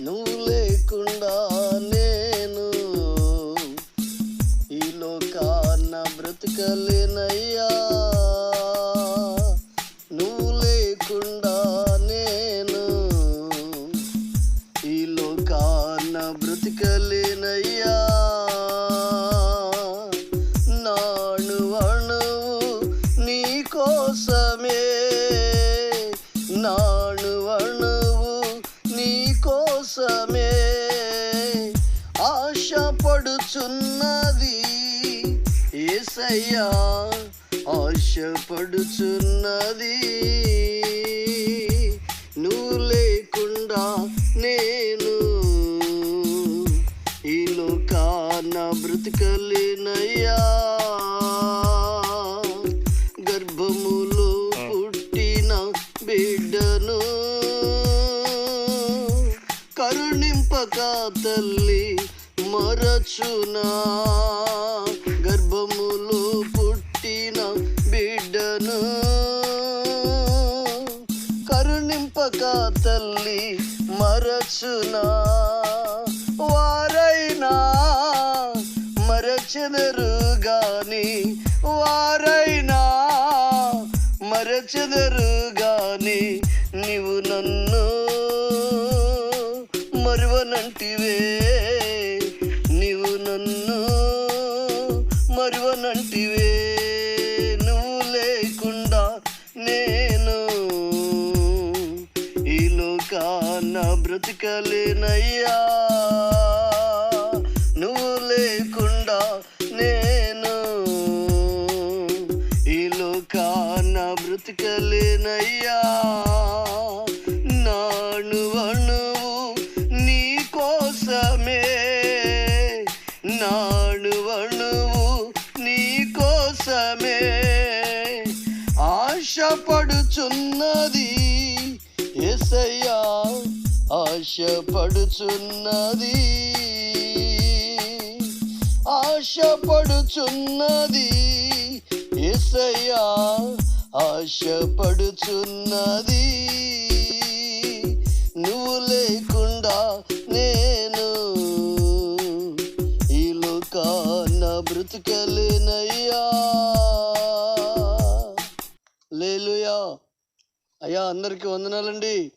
నువ్వు లేకుండా నేను ఈ లోకాన్న బ్రతకలేనయ్యా. నువ్వు లేకుండా నేను ఈ లోకాన్న బ్రతకలేనయ్యా. నాను ఆశపడుచున్నది. ఏసయ్యా ఆశపడుచున్నది. నువ్వు లేకుండా నేను ఈ లోకాన బ్రతకలేనయ్యా. గర్భములో పుట్టిన బిడ్డను కరుణింపక తల్లి మరచునా? గర్భములో పుట్టిన బిడ్డను? కరుణింపక తల్లి మరచునా? వారైనా మరచెదరు గాని వారైనా మరచెదరు గాని నీవు నన్ను మరువనంటివే. బ్రతకలేనయ్యా. నువ్వు లేకుండా నేను ఈ లోకాన బ్రతకలేనయ్యా. నాను అణువు నీ కోసమే. నాను అణువు నీ కోసమే. ఆశపడుచున్నది ఆశపడుచున్నది. ఆశపడుచున్నది. ఎసయ్యా ఆశపడుచున్నది. నువ్వు లేకుండా నేను ఈ లోకాన బ్రతకలేనయ్యా. లేలుయా. అయ్యా అందరికీ వందనాలండి.